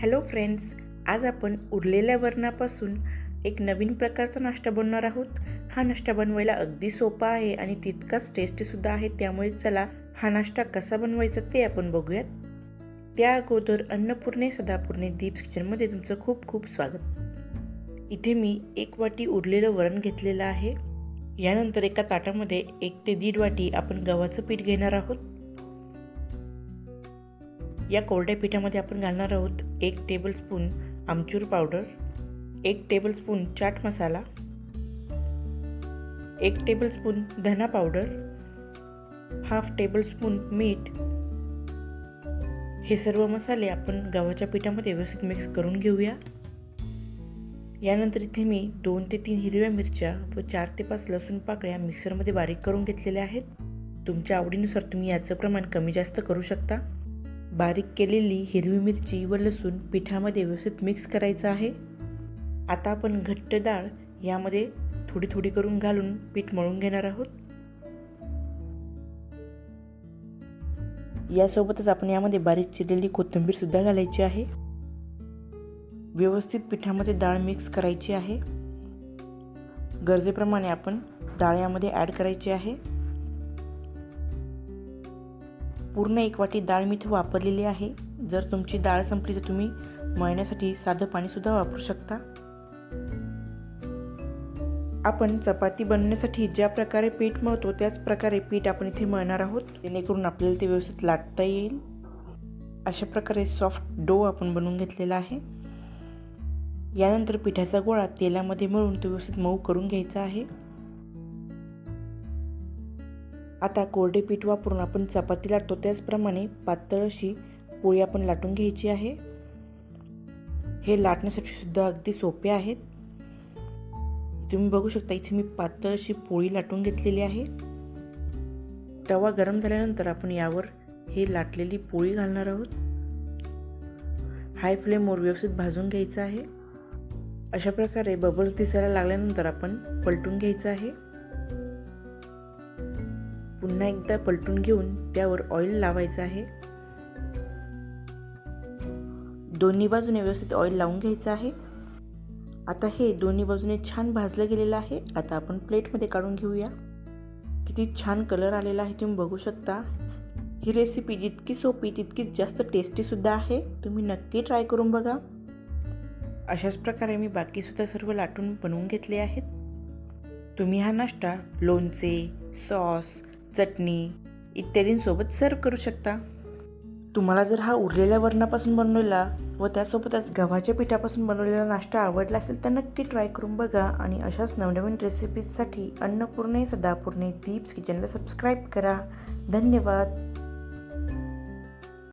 Hello friends आज आपण उरलेल्या वरणापासून एक नवीन प्रकारचा नाश्ता बनवणार आहोत. हा नाश्ता बनवायला अगदी सोपा आहे आणि तितकाच टेस्टीसुद्धा आहे त्यामुळे चला हा नाश्ता कसा बनवायचा ते आपण बघूयात. त्या अगोदर अन्नपूर्णे सदापूर्णे दीप्स किचनमध्ये तुमचं खूप खूप स्वागत. इथे मी एक वाटी उरलेलं वरण घेतलेलं आहे. यानंतर एका ताटामध्ये एक ते दीड वाटी आपण गव्हाचं पीठ घेणार आहोत. या कोरड्या पिठामध्ये आपण घालणार आहोत एक टेबलस्पून आमचूर पावडर एक टेबलस्पून चाट मसाला एक टेबलस्पून धना पावडर हाफ टेबलस्पून मीठ हे सर्व मसाले आपण गव्हाच्या पिठामध्ये व्यवस्थित मिक्स करून घेऊया. यानंतर इथे मी दोन ते तीन हिरव्या मिरच्या व चार ते पाच लसूण पाकळ्या मिक्सरमध्ये बारीक करून घेतलेल्या आहेत. तुमच्या आवडीनुसार तुम्ही याचं प्रमाण कमी जास्त करू शकता. बारीक केलेली हिरवी मिरची व लसूण पिठामध्ये व्यवस्थित मिक्स करायचं आहे. आता आपण घट्ट डाळ यामध्ये थोडी थोडी करून घालून पीठ मळून घेणार आहोत. यासोबतच आपण यामध्ये बारीक चिरलेली कोथिंबीर सुद्धा घालायची आहे. व्यवस्थित पिठामध्ये डाळ मिक्स करायची आहे. गरजेप्रमाणे आपण डाळ यामध्ये ॲड करायची आहे. पूर्ण एक वाटी डाळ मी इथे वापरलेली आहे. जर तुमची डाळ संपली तर तुम्ही मळण्यासाठी साधं पाणीसुद्धा वापरू शकता. आपण चपाती बनवण्यासाठी ज्या प्रकारे पीठ मळतो त्याच प्रकारे पीठ आपण इथे मळणार आहोत. जेणेकरून आपल्याला ते व्यवस्थित लाटता येईल. अशा प्रकारे सॉफ्ट डो आपण बनवून घेतलेला आहे. यानंतर पिठाचा गोळा तेलामध्ये मळून तो व्यवस्थित मऊ करून घ्यायचा आहे. आता कोरडे पीठ वापरून आपण चपाती लाटतो त्याचप्रमाणे पातळ अशी पोळी आपण लाटून घ्यायची आहे. हे लाटण्यासाठी सुद्धा अगदी सोपे आहेत. तुम्ही बघू शकता इथे मी पातळ अशी पोळी लाटून घेतलेली आहे. तवा गरम झाल्यानंतर आपण यावर हे लाटलेली पोळी घालणार आहोत. हाय फ्लेमवर व्यवस्थित भाजून घ्यायचं आहे. अशा प्रकारे बबल्स दिसायला लागल्यानंतर आपण पलटून घ्यायचं आहे. पुन्हा एकदा पलटून घेऊन त्यावर ऑइल लावायचं आहे. दोन्ही बाजूने व्यवस्थित ऑइल लावून घ्यायचं आहे. आता हे दोन्ही बाजूने छान भाजलं गेलेलं आहे. आता आपण प्लेटमध्ये काढून घेऊया. किती छान कलर आलेला आहे तुम्ही बघू शकता. ही रेसिपी जितकी सोपी तितकीच जास्त टेस्टीसुद्धा आहे. तुम्ही नक्की ट्राय करून बघा. अशाच प्रकारे मी बाकीसुद्धा सर्व लाटून बनवून घेतले आहेत. तुम्ही हा नाश्ता लोणचे सॉस चटणी इत्यादींसोबत सर्व करू शकता. तुम्हाला जर हा उरलेल्या वरणापासून बनवलेला व त्यासोबतच गव्हाच्या पिठापासून बनवलेला नाश्ता आवडला असेल तर नक्की ट्राय करून बघा आणि अशाच नवनवीन रेसिपीजसाठी अन्नपूर्णे सदापूर्णे दीप्स किचनला सबस्क्राईब करा. धन्यवाद.